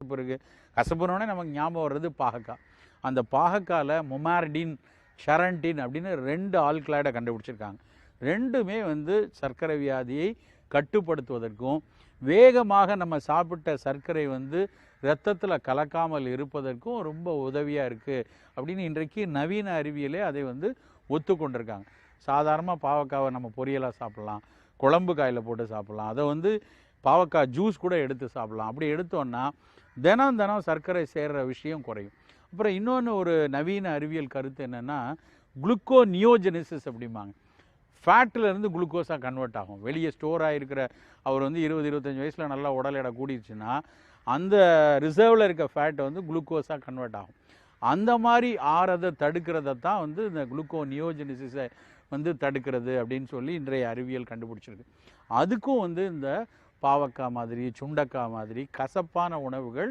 கசப்பு இருக்குது கசப்புனோடனே நமக்கு ஞாபகம் வர்றது பாகக்காய் அந்த பாகக்காயில் மொமார்டின் ஷரண்டின் அப்படின்னு ரெண்டு ஆல்கலாய்டை கண்டுபிடிச்சிருக்காங்க. ரெண்டுமே வந்து சர்க்கரை வியாதியை கட்டுப்படுத்துவதற்கும் வேகமாக நம்ம சாப்பிட்ட சர்க்கரை வந்து இரத்தத்தில் கலக்காமல் இருப்பதற்கும் ரொம்ப உதவியாக இருக்குது அப்படின்னு இன்றைக்கு நவீன அறிவியலே அதை வந்து ஒத்துக்கொண்டிருக்காங்க. சாதாரணமாக பாவக்காவை நம்ம பொரியலாக சாப்பிட்லாம். குழம்பு காயில் போட்டு சாப்பிட்லாம். அதை வந்து பாவக்காய் ஜூஸ் கூட எடுத்து சாப்பிட்லாம். அப்படி எடுத்தோன்னா தினம் தினம் சர்க்கரை சேர்கிற விஷயம் குறையும். அப்புறம் இன்னொன்று ஒரு நவீன அறிவியல் கருத்து என்னென்னா குளுக்கோ நியோஜெனிசிஸ் அப்படிம்பாங்க ஃபேட்டில் குளுக்கோஸாக கன்வெர்ட் ஆகும். வெளியே ஸ்டோர் ஆகிருக்கிற அவர் வந்து இருபது இருபத்தஞ்சி வயசில் நல்லா உடல் எடை கூடிடுச்சுன்னா அந்த ரிசர்வில் இருக்க ஃபேட்டை வந்து குளுக்கோஸாக கன்வெர்ட் ஆகும். அந்த மாதிரி ஆறதை தடுக்கிறத தான் வந்து இந்த குளுக்கோ நியோஜெனிசிஸை வந்து தடுக்கிறது அப்படின்னு சொல்லி இன்றைய அறிவியல் கண்டுபிடிச்சிருக்கு. அதுக்கும் வந்து இந்த பாவக்காய் மாதிரி சுண்டக்காய் மாதிரி கசப்பான உணவுகள்